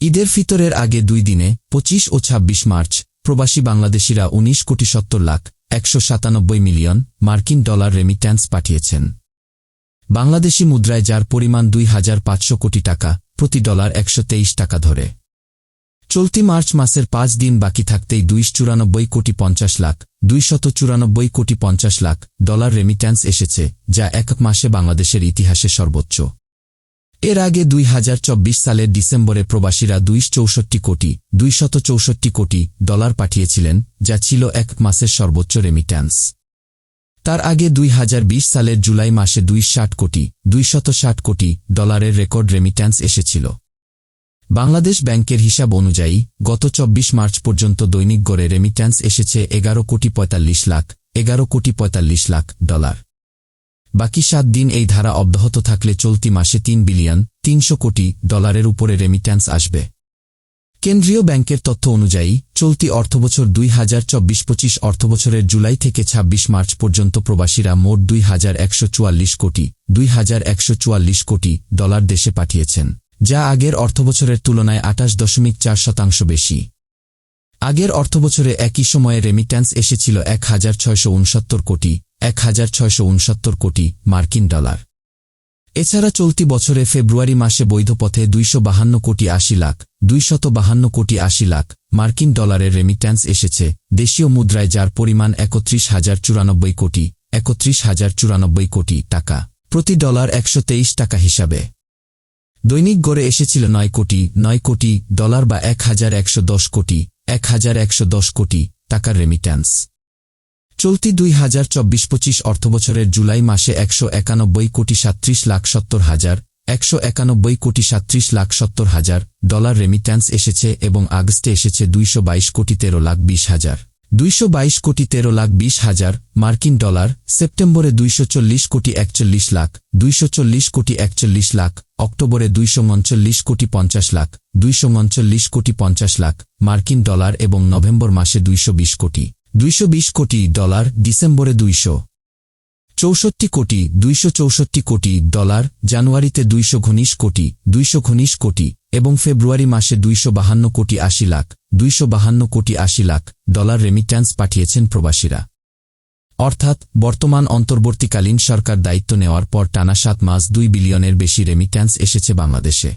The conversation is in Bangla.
ঈদের ফিতরের আগে দুই দিনে ২৫ ও ২৬ মার্চ, প্রবাসী বাংলাদেশিরা ১৯ কোটি সত্তর লাখ, একশো সাতানব্বই মিলিয়ন মার্কিন ডলার রেমিট্যান্স পাঠিয়েছেন। বাংলাদেশি মুদ্রায় যার পরিমাণ দুই হাজার পাঁচশো কোটি টাকা, প্রতি ডলার একশো তেইশ টাকা ধরে। চলতি মার্চ মাসের পাঁচ দিন বাকি থাকতেই দুইশ চুরানব্বই কোটি পঞ্চাশ লাখ দুইশত চুরানব্বই কোটি পঞ্চাশ লাখ ডলার রেমিট্যান্স এসেছে, যা এক মাসে বাংলাদেশের ইতিহাসে সর্বোচ্চ। এর আগে দুই হাজার চব্বিশ সালের ডিসেম্বরে প্রবাসীরা দুইশ চৌষট্টি কোটি দুইশত চৌষট্টি কোটি ডলার পাঠিয়েছিলেন, যা ছিল এক মাসের সর্বোচ্চ রেমিট্যান্স তার আগে দুই হাজার বিশ সালের জুলাই মাসে দুই ষাট কোটি দুইশত ষাট কোটি ডলারের রেকর্ড রেমিট্যান্স এসেছিল। বাংলাদেশ ব্যাংকের হিসাব অনুযায়ী, গত চব্বিশ মার্চ পর্যন্ত দৈনিক গড়ে রেমিট্যান্স এসেছে এগারো কোটি পঁয়তাল্লিশ লাখ, এগারো কোটি পঁয়তাল্লিশ লাখ ডলার। বাকি সাত দিন এই ধারা অব্যাহত থাকলে চলতি মাসে তিন বিলিয়ন তিনশো কোটি ডলারের উপরে রেমিট্যান্স আসবে। কেন্দ্রীয় ব্যাংকের তথ্য অনুযায়ী, চলতি অর্থবছর দুই হাজার চব্বিশ পঁচিশ অর্থবছরের জুলাই থেকে ২৬ মার্চ পর্যন্ত প্রবাসীরা মোট দুই হাজার একশো চুয়াল্লিশ কোটি, দুই হাজার একশো চুয়াল্লিশ কোটি ডলার দেশে পাঠিয়েছেন, যা আগের অর্থবছরের তুলনায় আটাশ দশমিক চার শতাংশ বেশি। আগের অর্থবছরে একই সময়ে রেমিট্যান্স এসেছিল এক হাজার ছয়শো উনসত্তর কোটি এক হাজার ছয়শো উনসত্তর কোটি মার্কিন ডলার। এছাড়া চলতি বছরে ফেব্রুয়ারি মাসে বৈধ পথে দুইশো বাহান্ন কোটি আশি লাখ, দুইশত বাহান্ন কোটি আশি লাখ মার্কিন ডলারের রেমিট্যান্স এসেছে। দেশীয় মুদ্রায় যার পরিমাণ একত্রিশ হাজার চুরানব্বই কোটি, একত্রিশ হাজার চুরানব্বই কোটি টাকা, প্রতি ডলার একশো তেইশ টাকা হিসাবে। দৈনিক গড়ে এসেছিল নয় কোটি নয় কোটি ডলার বা এক হাজার একশো দশ কোটি, এক হাজার একশো দশ কোটি টাকার রেমিট্যান্স চলতি দুই হাজার চব্বিশ পঁচিশ অর্থবছরের জুলাই মাসে একশো একানব্বই কোটি সাত্রিশ লাখ সত্তর হাজার, একশো একানব্বই কোটি সাত্রিশ লাখ সত্তর হাজার ডলার রেমিট্যান্স এসেছে এবং আগস্টে এসেছে দুইশো বাইশ কোটি তেরো লাখ বিশ হাজার। দুইশো বাইশ কোটি তেরো লাখ বিশ হাজার মার্কিন ডলার, সেপ্টেম্বরে দুইশো চল্লিশ কোটি একচল্লিশ লাখ, দুইশো চল্লিশ কোটি একচল্লিশ লাখ, অক্টোবরে দুইশো উনচল্লিশ কোটি পঞ্চাশ লাখ, দুইশো উনচল্লিশ কোটি পঞ্চাশ লাখ মার্কিন ডলার এবং নভেম্বর মাসে দুইশো বিশ কোটি। দুইশো বিশ কোটি ডলার ডিসেম্বরে দুইশো। চৌষট্টি কোটি, দুইশো চৌষট্টি কোটি ডলার, জানুয়ারিতে দুইশো ঘনিশ কোটি, দুইশো ঘনিশ কোটি এবং ফেব্রুয়ারি মাসে দুইশো বাহান্ন কোটি আশি লাখ, দুইশো বাহান্ন কোটি আশি লাখ ডলার রেমিট্যান্স পাঠিয়েছেন প্রবাসীরা। অর্থাৎ, বর্তমান অন্তর্বর্তীকালীন সরকার দায়িত্ব নেওয়ার পর টানা সাত মাস দুই বিলিয়নের বেশি রেমিট্যান্স এসেছে বাংলাদেশে।